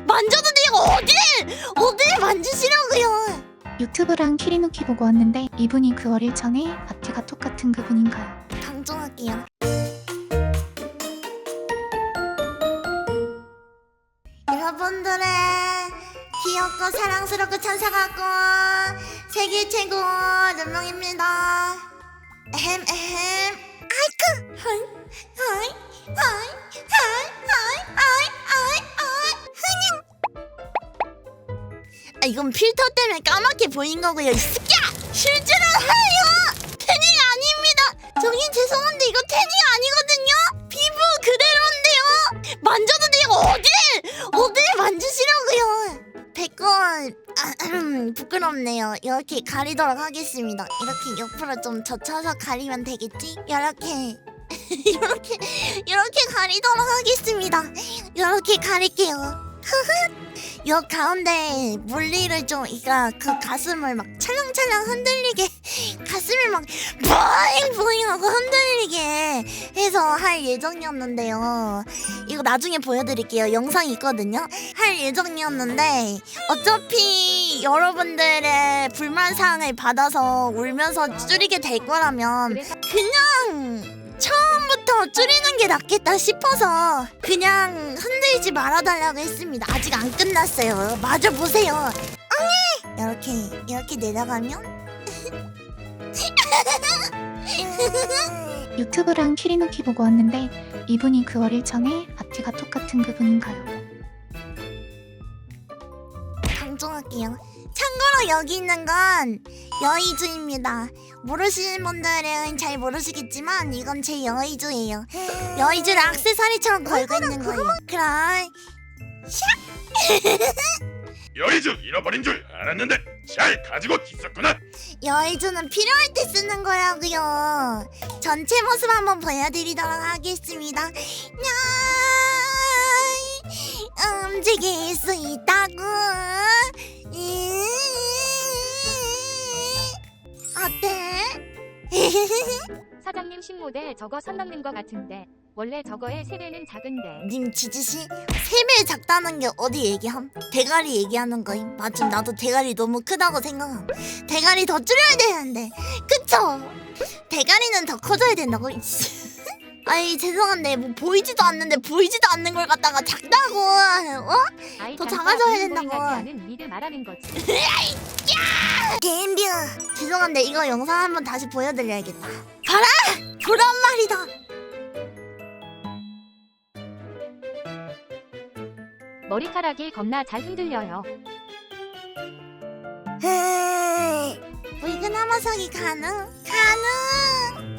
만져도 돼요. 어딜 어딜 만지시라고요? 유튜브랑 키리누키 보고 왔는데 이분이 그 어릴 전에 바티가 똑같은 그분인가요? 방종할게요. 여러분들의 귀엽고 사랑스럽고 천사같고 세계 최고 눈명입니다. 에헴 에헴. 아이쿠. 하이 하이 하이 이건 필터 때문에 까맣게 보인 거고요 이 새끼야! 실제로 하요! 태닝 아닙니다! 저긴 죄송한데 이거 태닝 아니거든요? 피부 그대로인데요? 만져도 돼요! 어딜 어딜 만지시라고요! 백건 부끄럽네요. 이렇게 가리도록 하겠습니다. 이렇게 옆으로 좀 젖혀서 가리면 되겠지? 이렇게 이렇게 이렇게 가리도록 하겠습니다. 이렇게 가릴게요 여 가운데 물리를 좀 이가 그 가슴을 막 찰랑찰랑 흔들리게 가슴을 막 보잉 보잉하고 흔들리게 해서 할 예정이었는데요. 이거 나중에 보여드릴게요. 영상이 있거든요. 할 예정이었는데 어차피 여러분들의 불만 사항을 받아서 울면서 줄이게 될 거라면 그냥 처음부터 줄이는 게 낫겠다 싶어서 그냥 흔들지 말아달라고 했습니다. 아직 안 끝났어요. 마저 보세요. 엉이 이렇게 이렇게 내려가면 유튜브랑 키리누키 보고 왔는데 이분이 그 어릴 전에 바티가 똑같은 그분인가요? 방종할게요. 참고로 여기 있는 건 여의주입니다. 모르시는 분들은 잘 모르시겠지만 이건 제 여의주예요. 여의주를 악세사리처럼 걸고 있는 거예요. 그럼 여의주 잃어버린 줄 알았는데 잘 가지고 있었구나. 여의주는 필요할 때 쓰는 거라고요. 전체 모습 한번 보여드리도록 하겠습니다. 야, 어때? 사장님 신모델 저거 선 넘는 거 같은데 원래 저거의 세배는 작은데 님 지지씨 세배 작다는 게 어디 얘기함? 대가리 얘기하는 거임. 맞음 나도 대가리 너무 크다고 생각함. 대가리 더 줄여야 되는데 그쵸? 대가리는 더 커져야 된다고. 이씨. 아이 죄송한데 뭐 보이지도 않는데 보이지도 않는 걸 갖다가 작다고 어? 더 작아져야 된다고. 미드 말하는 거지 댐뷰 죄송한데 이거 영상 한번 다시 보여드려야겠다. 봐라 그런 말이다. 머리카락이 겁나 잘 흔들려요 붉은 하마석이 가능? 가능?